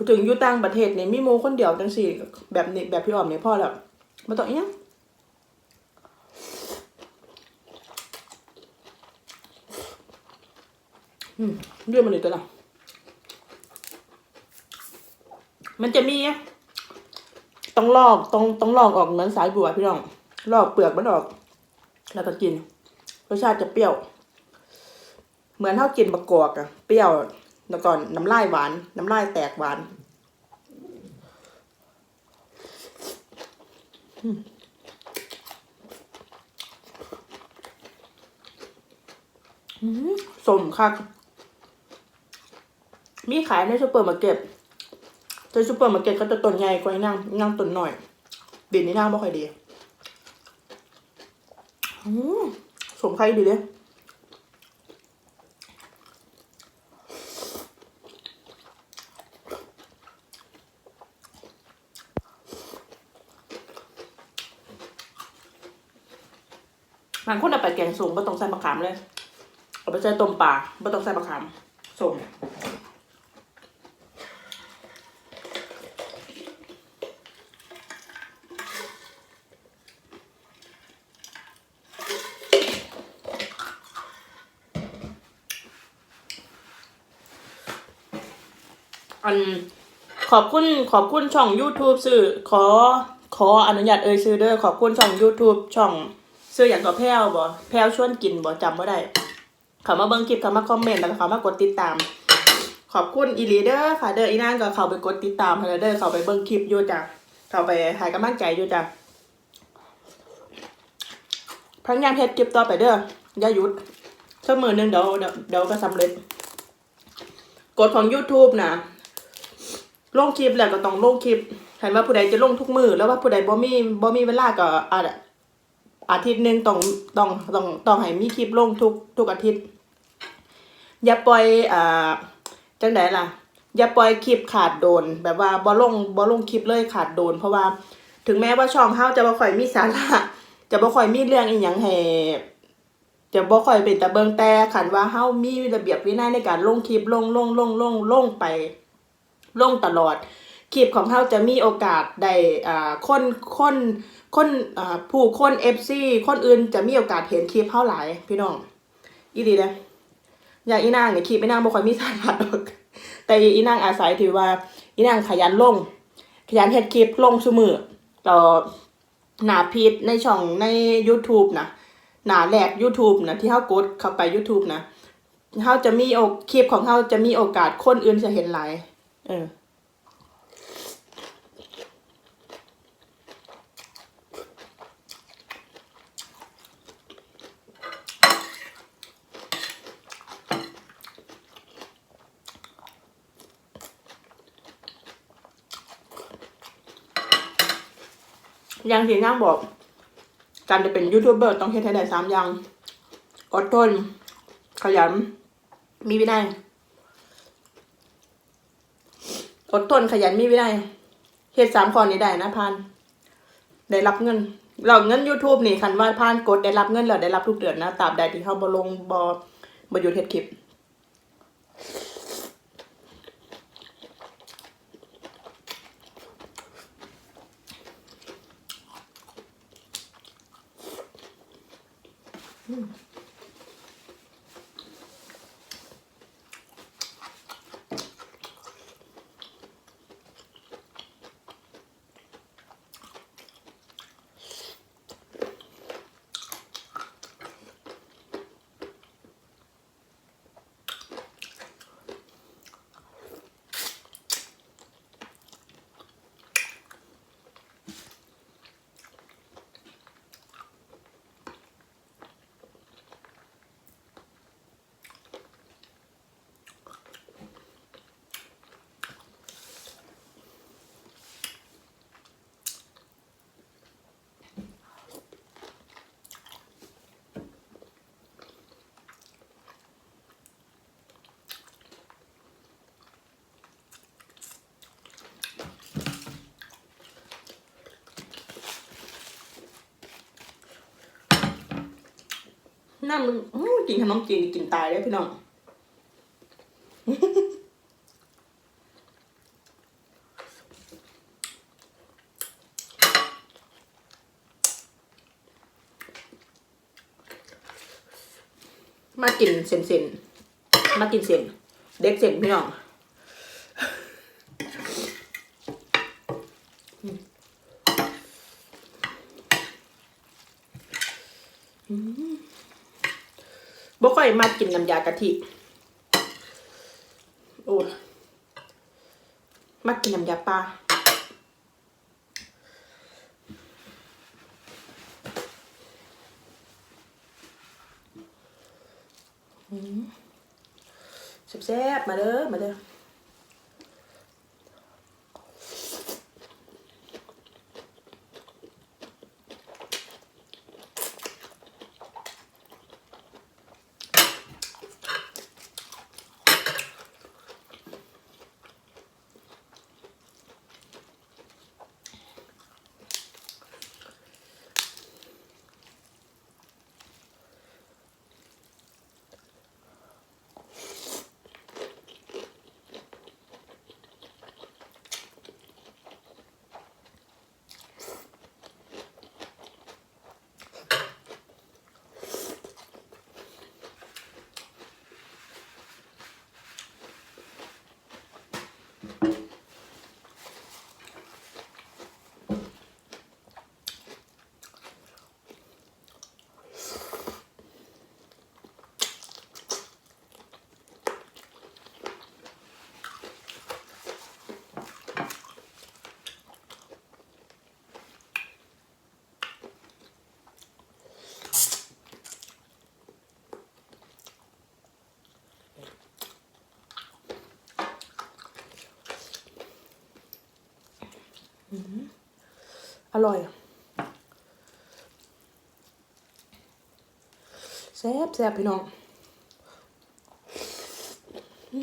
พถึงอยู่ต่างประเทศเนี่ยมีหมูคนเดียวจังสี่แบบนี้แบบพี่ออมเนี่ยพ่อแล้วมาต้องเอี้ยอืมเรื่องมันเลยตัวละมันจะมีต้องลอกต้องต้องลอกออกเหมือนสายบัวพี่น้องลอกเปลือกมันออก แล้วก็กินรสชาติจะเปรี้ยว เหมือนเท่ากินมะกอกอะเปรี้ยว แล้วก่อนน้ำลายหวาน น้ำลายแตกหวานอืมอืมสมค่ะ มีขายในซูเปอร์มาร์เก็ตในซูเปอร์มาร์เก็ตก็จะต้นใหญ่กว่าอีนั่งนั่งต้นหน่อยดินนี่นั่งไม่ค่อยดีอืมสมใครดีเลย บางคนเอาไปแกงส้มไม่ต้องใส่มะขามเลย เอาไปใส่ต้มปลาไม่ต้องใส่มะขามส้มอันขอบคุณขอบคุณช่อง YouTube ซื้อขอขออนุญาตเอ่ยซื้อเด้อขอบคุณช่อง YouTube ช่อง ซื้ออย่างกับแพลวบ่แพลวชวนกินบ่จำบ่ได้เขามาเบิ่งคลิปเขามาคอมเมนต์แล้วก็เขามากดติดตาม ขอบคุณอีลีเด้อค่ะเด้ออีนางก็เข้าไปกดติดตามแล้วเด้อเข้าไปเบิ่งคลิปอยู่จ้ะเข้าไปให้กำลังใจอยู่จ้ะพยายามเฮ็ดคลิปต่อไปเด้ออย่าหยุดสักมือหนึงเดี๋ยวเดี๋ยวก็สำเร็จกฎของ YouTube นะลงคลิปแล้วก็ต้องลงคลิปเห็นว่าผู้ใดจะลงทุกมือแล้วว่าผู้ใดบ่มีบ่มีเวลาก็อาจ อาทิตย์หนึ่งต้องต้องต้องต้องให้มีคลิปลงทุกทุกอาทิตย์ อย่าปล่อยอ่าจังไดล่ะ อย่าปล่อยคลิปขาดโดน แบบว่าบ่ลงบ่ลงคลิปเลยขาดโดน เพราะว่าถึงแม้ว่าช่องเฮาจะบ่ค่อยมีสาระจะบ่ค่อยมีเรื่องอีหยังให้จะบ่ค่อยเป็นตะเบิงแต่คันว่าเฮามีระเบียบวินัยในการลงคลิปลงลงลงลงลงไป ลงตลอดคลิปของเขาจะมีโอกาสได้อ่าคนคน คนผู้คนเอฟซีคนอื่นจะมีโอกาสเห็นคลิปเขาหลาย พี่น้องอีดีเลยอย่างอีนางเนี่ยคลิปอีนางบ่ค่อยมีสาระหรอกแต่อีนางอาศัยถือว่าอีนางขยันลง ขยันเฮ็ดคลิปลงซุมือต่อหนาพีดในช่องใน YouTube นะหนาแหลก YouTube นะที่เขากดเข้าไป YouTube นะเขาจะมีโอคลิปของเขาจะมีโอกาสคนอื่นจะเห็นหลายเออ อย่างที่นางบอก การจะเป็นยูทูบเบอร์ต้องเฮ็ดให้ได้สามอย่าง อดทน ขยัน มีวินัย อดทนขยันมีวินัยเฮ็ดสามข้อนี้ได้นะพาน ได้รับเงินเราเงิน YouTube นี่คันว่าพานกดได้รับเงินแล้วได้รับทุกเดือนนะตราบใดที่เขาบ่ลงบ่บ่หยุดเฮ็ดคลิป Mm. นั่นมันกินขนมจีนกินตายได้พี่น้องมากินเส้นๆ มากินเส้น เด็กเส้นพี่น้อง มากินน้ำยากะทิโอ้มากินน้ำยาปลาแซ่บๆมาเด้อมาเด้อ อร่อยแซ่บแซ่บพี่น้องอื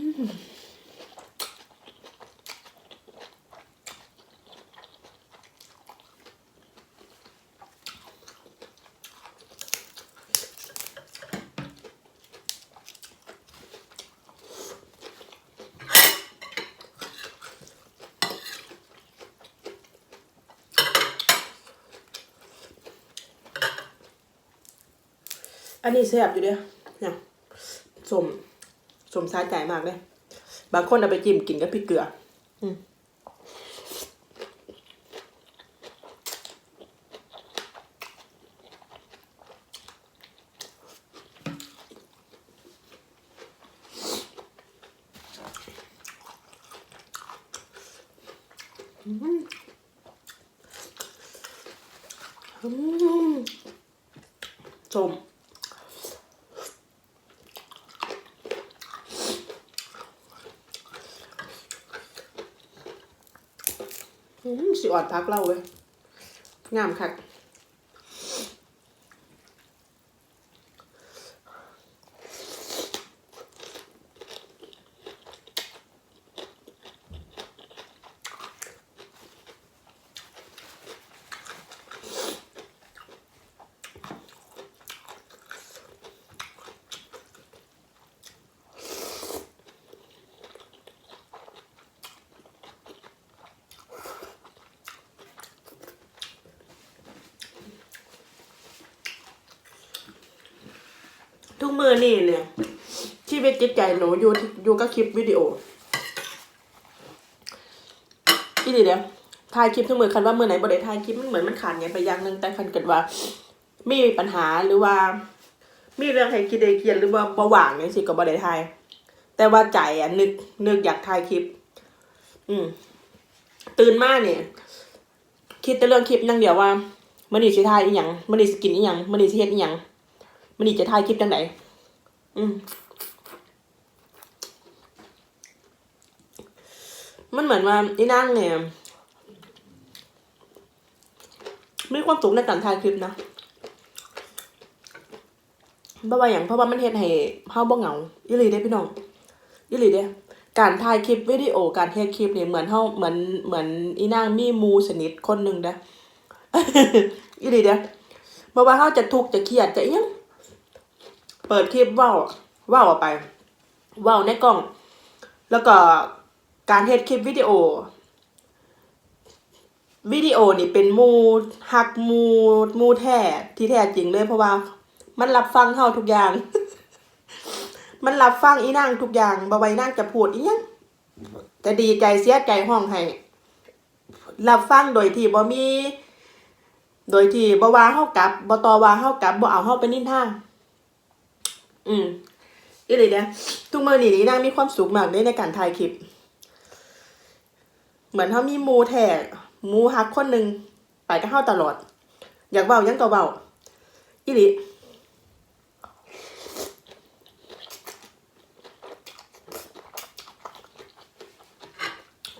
อันนี้แซ่บอยู่เด้อเนี่ยสมสมสาใจมากเลย บางคนเอาไปจิ้มกินกับพริกเกลือ อืมอืมสมอืม สิอ่อนพักเล่าเว้ยงามคัก ทุกมือนี่เนี่ยชีวิตจิตใจหนูอยู่อยู่กับคลิปวิดีโออีดีเดียวถ่ายคลิปทุกมือคันว่ามือไหนบ่ได้ถ่ายคลิปมันเหมือนมันขาดไงไปอย่างหนึ่งแต่คันเกิดว่า มีปัญหาหรือว่า มีเรื่องให้คิดได้เขียนหรือว่าบ่ว่างไงสิก็บ่ได้ถ่ายแต่ว่าใจอะนึกนึกอยากถ่ายคลิป อืม ตื่นมาเนี่ย คิดแต่เรื่องคลิปนั่งเดียวว่ามื่อนี้สิถ่ายอีหยังมื่อนี้สิกินอีหยังมื่อนี้สิเฮ็ดอีหยัง มื่อนี้จะถ่ายคลิปจังไดอืมมันเหมือนว่าอีนั่งเนี่ยมีความสุขในการถ่ายคลิปนะเพราะว่าอย่างเพราะว่ามันเฮ็ดให้เฮาบ่เหงาอีหลีเด้พี่น้องอีหลีเด้การถ่ายคลิปวิดีโอการเฮ็ดคลิปเนี่ยเหมือนเฮาเหมือนเหมือนอีนางมีมูสนิทคนหนึ่งเด้อีหลีเด้บ่ว่าเฮาจะทุกข์จะเครียดจะอิหยัง เปิดคลิปว้าเว้าออกไปว้าในกล้อง แล้วก็การเฮ็ดคลิปวิดีโอ วิดีโอนี่เป็นมูฮักมูมูแท้ที่แท้จริงเลยเพราะว่า มันรับฟังเฮาทุกอย่าง มันรับฟังอีนางทุกอย่างบ่ไว้นางจะพูดอีหยังจะดีใจเสียใจห้องให้รับฟังโดยที่บ่มี โดยที่บ่ว่าเฮากลับบ่ต่อว่าเฮากลับบ่เอาเฮาไปนินทา อืมอีหลีเด้อทุกมื้อนี้นี่นางมีความสุขมากเลยในการถ่ายคลิป เหมือนเฮามีมูแท้มูฮักคนหนึ่งไปกับเฮาตลอด อยากเว้ายังก็เว้าอีหลี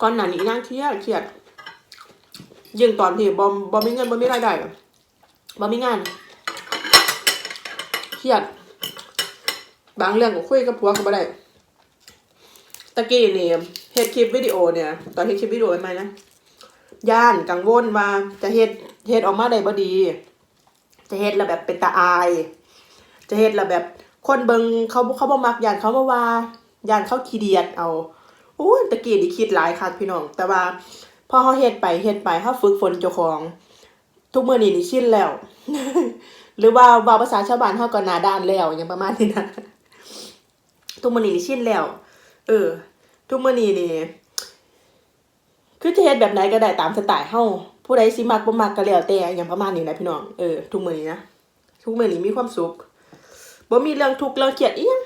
ก่อนหน้านี้นางเครียดเครียดยิ่งตอนที่บอมบอมมีเงินบอมมีรายได้บอมมีงานเครียด บางเรื่องก็คุยกับผัวก็บ่ได้ตะกี้นี่เฮ็ดคลิปวิดีโอเนี่ย ตอนเฮ็ดคลิปวิดีโอใหม่นะย่านกังวลว่าจะเฮ็ดเฮ็ดออกมาได้บ่ดี จะเฮ็ดแล้วแบบเป็นตาอาย จะเฮ็ดแล้วแบบคนเบิงเขาเขาบ่มักย่านเขามาว่าย่านเขาขี้เดียดเอาโอ้ตะกี้นี่คิดหลายคักพี่น้อง แต่ว่าพอเฮาเฮ็ดไปเฮ็ดไปเฮาฝึกฝนเจ้าของ ทุกมื้อนี้นี่ชินแล้ว หรือว่าว้าภาษาชาวบ้านเฮาก็หน้าด้านแล้วอย่างประมาณนี้นะ ทุกมื้อนี้นี่ชินแล้ว เออ ทุกมื้อนี้นี่คือจะเฮ็ดแบบไหนก็ได้ตามสไตล์เฮาผู้ใดสิมักบ่มักก็แล้วแต่อย่างประมาณนี้นะพี่น้องเออทุกมื้อนี้นะทุกมื้อนี้มีความสุขบ่มีเรื่องทุกข์เรื่องเครียดอีหยัง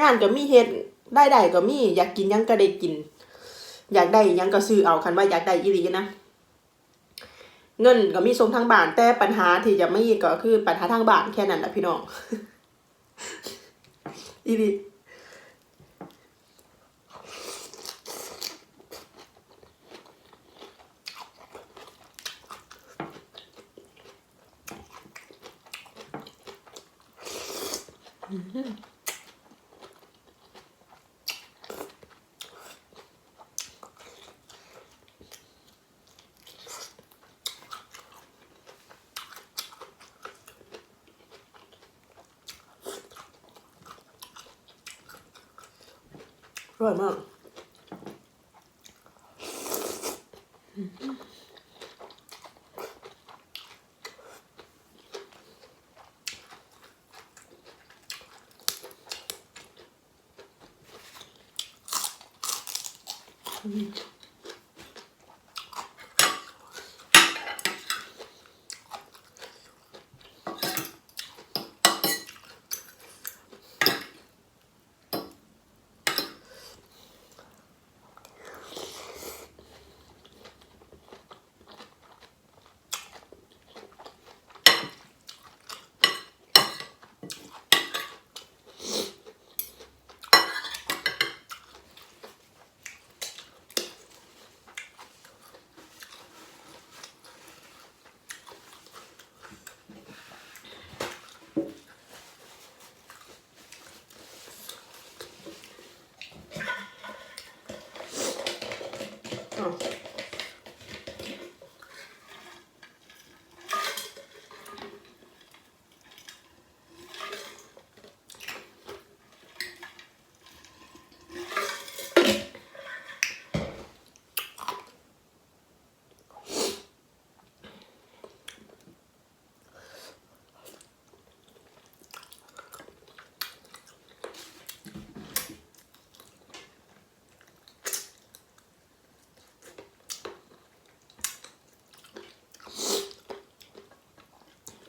งานก็มีเฮ็ดได้ได้ก็มี อยากกินยังก็ได้กิน อยากได้ยังก็ซื้อเอาคันว่าอยากได้อีหลีนะเงินก็มีส่งทางบ้าน แต่ปัญหาที่จะไม่ก็คือปัญหาทางบ้านแค่นั้นแหละพี่น้องอีห อร่อยมาก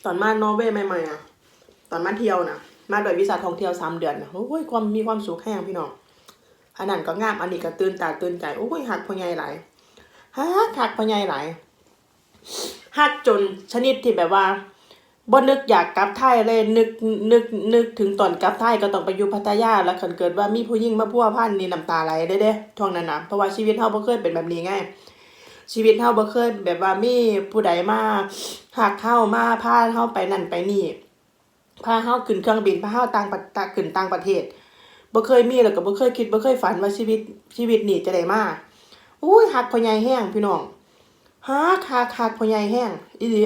ตอนมานอร์เวย์ใหม่ๆอะ ตอนมาเที่ยวนะมาโดยวิสาท่องเที่ยวสามเดือนนะโอ้ยความมีความสุขแห้งพี่น้องอันนั้นก็งามอันนี้ก็ตื่นตาตื่นใจโอ้ยหักพ่อใหญ่หลายหักหักพ่อใหญ่หลายหักจนชนิดที่แบบว่าบ่นึกอยากกลับไทยเลยนึกนึกนึกถึงตอนกลับไทยก็ต้องไปอยู่พัทยาแล้วคันเกิดว่ามีผู้หญิงมาพัวพันนี่น้ำตาไหลเด้เด้ช่วงนั้นนะเพราะว่าชีวิตเฮาบ่เคยเป็นแบบนี้ไง ชีวิตเฮาบ่เคยแบบว่ามีผู้ใดมาหักเฮามาพาเฮาไปนั่นไปนี่พาเฮาขึ้นเครื่องบินพาเฮาต่างประตะขึ้นต่างประเทศบ่เคยมีแล้วก็บ่เคยคิดบ่เคยฝันว่าชีวิตชีวิตนี่จะได้มาอุ้ยหักพ่อใหญ่แห้งพี่น้องหักหักหักพ่อใหญ่แห้งอีหลี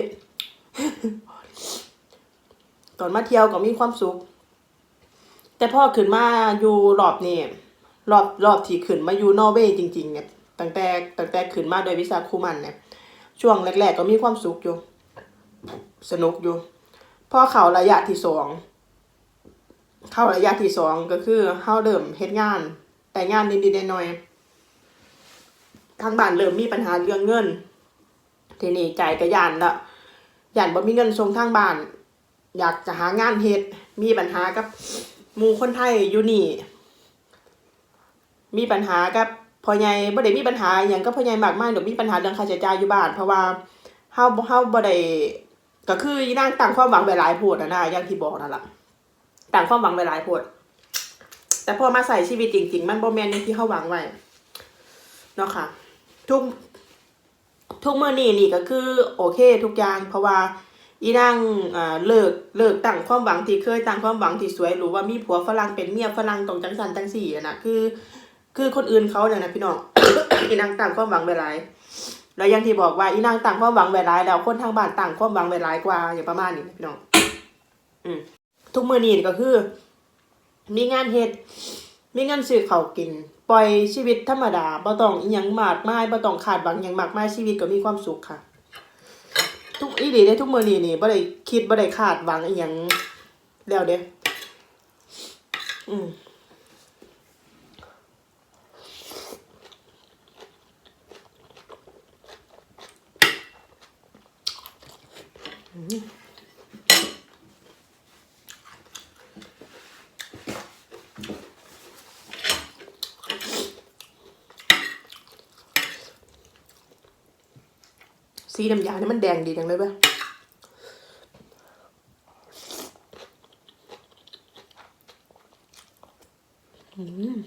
ตอนมาเที่ยวก็มีความสุข แต่พอขึ้นมาอยู่รอบนี้รอบรอบที่ขึ้นมาอยู่นอร์เวย์จริง ๆ เนี่ย ตั้งแต่ตั้งแต่ขึ้นมาโดยวิสาคูมันเนี่ยช่วงแรก ๆ ก็มีความสุขอยู่ สนุกอยู่พอเข้าระยะที่สองเข้าระยะที่สองก็คือเข้าเริ่มเฮ็ดงาน แต่งานนิดๆหน่อยๆทางบ้านเริ่มมีปัญหาเรื่องเงิน ทีนี้ใจก็ยานละยานบ่มีเงินส่งทางบ้าน อยากจะหางานเฮ็ดมีปัญหากับมูคนไทยอยู่นี่ มีปัญหากับ พ่อใหญ่บ่ได้มีปัญหาหยังก็พ่อใหญ่มากมายดอกมีปัญหาเรื่องค่าใช้จ่ายอยู่บ้านเพราะว่าเฮาบ่เฮาบ่ได้ก็คืออีนางตั้งความหวังไว้หลายโพดอะนะอย่างที่บอกนั่นล่ะตั้งความหวังไว้หลายโพดแต่พอมาใส่ชีวิตจริง ๆ มันบ่แม่นอย่างที่เฮาหวังไว้เนาะค่ะทุกทุกเมื้อนี้นี่ก็คือโอเคทุกอย่างเพราะว่าอีนางอ่าเลิกเลิกตั้งความหวังที่เคยตั้งความหวังที่สวยหรือว่ามีผัวฝรั่งเป็นเมียฝรั่งตรงจังสันจังสี่นะคือ คือคนอื่นเขาเนี่ยนะพี่น้องอีนางตั้งความหวังไว้หลายแล้วยังที่บอกว่าอีนางตั้งความหวังไว้หลายแล้วคนทางบ้านตั้งความหวังไว้หลายกว่าอย่างประมาณนี้นะพี่น้องอืมทุกมือนี้ก็คือ มีงานเฮ็ดมีเงินซื้อเขากิน ปล่อยชีวิตธรรมดาบ่ต้องอีหยังมากมายบ่ต้องคาดหวังหยังมากมายชีวิตก็มีความสุขค่ะ ทุกอีหลีเด้ทุกมือนี้นี่บ่ได้คิดบ่ได้คาดหวังอีหยังแล้วเด้อืม สีน้ำยาเนี่ยมันแดงดีจังเลยเว้ยอืม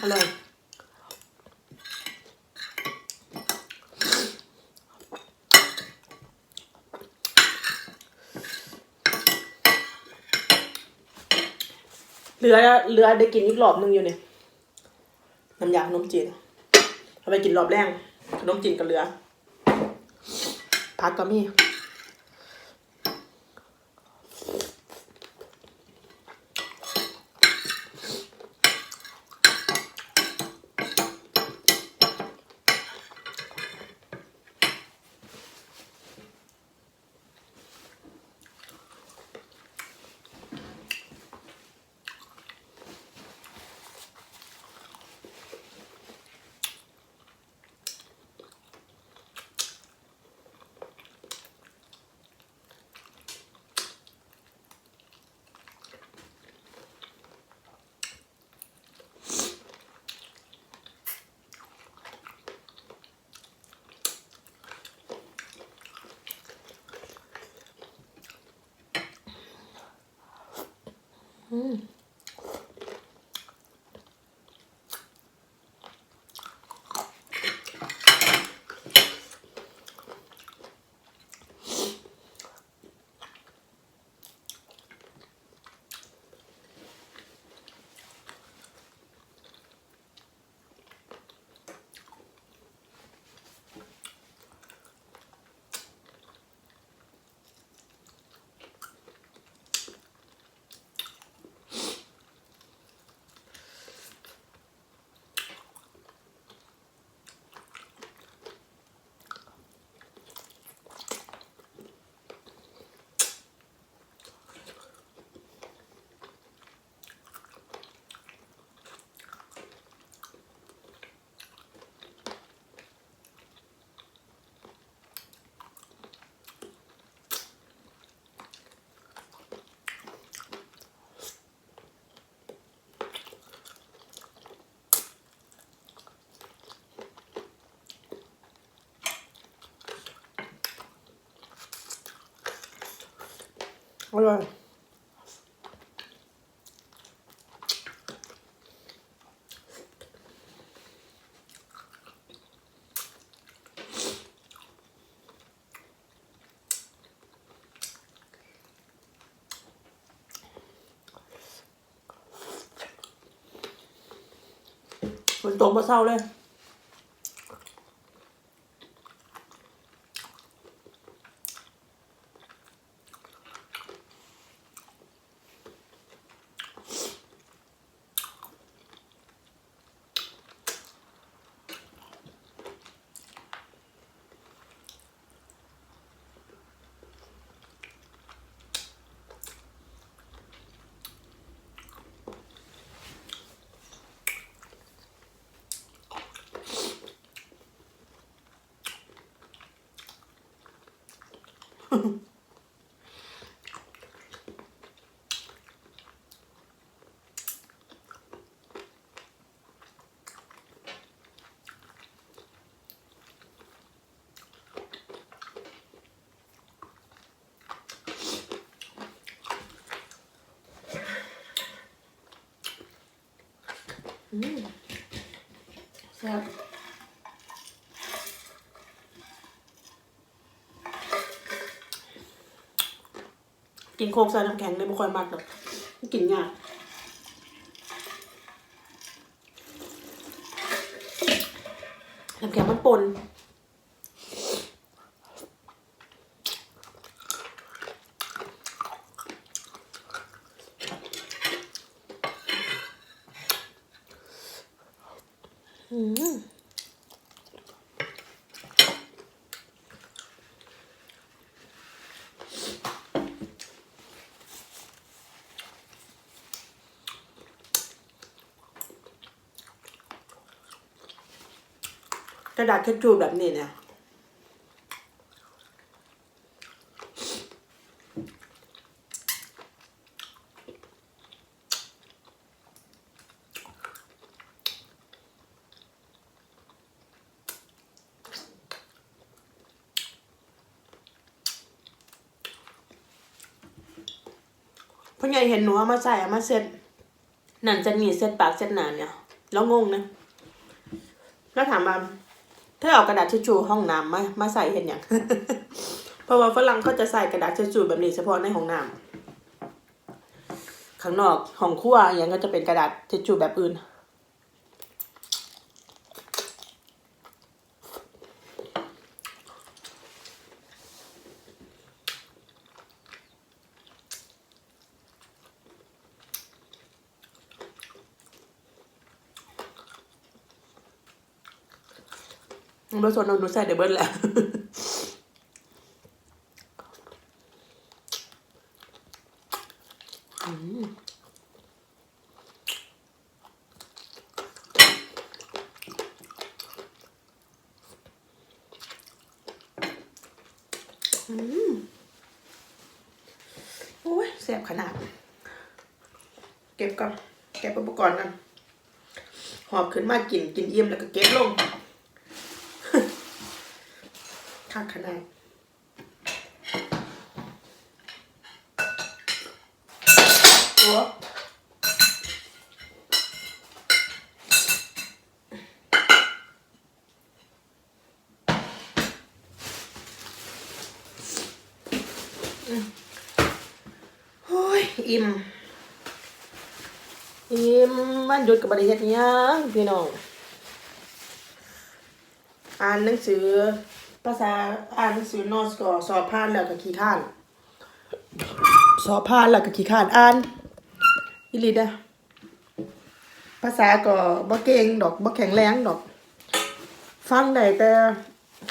อร่อยเห ลือเหลือได้กินอีกรอบนึงอยู่เนี่ยน้ำยาขนมจีนเอาไปกินรอบแรกขนมจีนกับเหลือพักก็มี อ อร่อยฝนตกมาเศร้าเลย อืมแซ่บ กินโคกใส่น้ำแข็งเลยไม่ค่อยมากหรอกกินยากน้ำแข็งมันปนอืม กระดาษทิชชู่แบบนี้เนี่ยพ่อใหญ่เห็นหนูเอามาใส่เอามาเซ็ตนั่นจะมีเซ็ตปากเซ็ตหนานเนี่ย แล้วงงนะแล้วถามว่า เธอเอากระดาษทิชชู่ห้องน้ำมามาใส่เห็นอย่างเพราะว่าฝรั่งเขาจะใส่กระดาษทิชชู่แบบนี้เฉพาะในห้องน้ำข้างนอกห้องครัวอย่างก็จะเป็นกระดาษทิชชู่แบบอื่น บริษัทนนท์ใส่เดบเบิลแหละอืมโอ้ยแสบขนาด เก็บก่อนเก็บอุปกรณ์กันหอบขึ้นมากินกินเยี่ยมแล้วก็เก็บลง ข้างขนาดโอ้โอ้ย อิ่ม อิ่มมันหยุดกับบริเฮ็ดหยังพี่น้อง อ่านหนังสือ ภาษาอ่านหนังสือนอสก็สอบผ่านแล้วก็ขี้ข้าน สอบผ่านแล้วก็ขี้ข้านอ่านอีหลีเด้อภาษาก็บ่เก่งดอกบ่แข็งแรงดอก ฟังได้แต่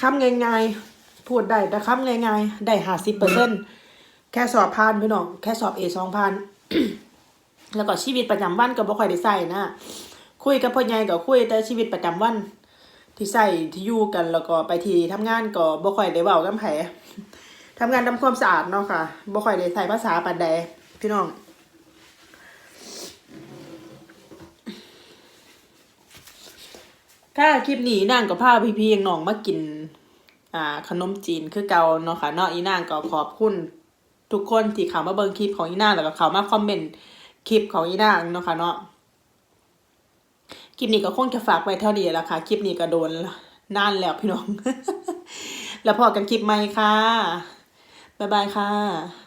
คำง่ายๆพูดได้แต่คำง่ายๆได้ห้าสิบเปอร์เซ็นต์แค่สอบผ่านพี่น้องแค่สอบเอสองผ่านแล้วก็ชีวิตประจำวันก็บ่ค่อยได้ใส่นะคุยกับพ่อใหญ่ก็คุยแต่ชีวิตประจำวัน ที่ใส่ที่อยู่กันแล้วก็ไปที่ทำงานก็บ่ค่อยได้เว้ากับไผทำงานทำความสะอาดเนาะค่ะบ่ค่อยได้ใช้ภาษาปานใดพี่น้องค่ะคลิปนี้นางก็พาพี่ๆน้องมากิน อ่า ขนมจีนคือเก่าเนาะค่ะเนาะอีนางก็ขอบคุณทุกคนที่เข้ามาเบิ่งคลิปของอีนางแล้วก็เข้ามาคอมเมนต์คลิปของอีนางเนาะค่ะเนาะ คลิปนี้ก็คงจะฝากไว้เท่านี้แหละค่ะ คลิปนี้ก็โดนนานแล้วพี่น้อง แล้วพอกันคลิปใหม่ค่ะ บ๊ายบายค่ะ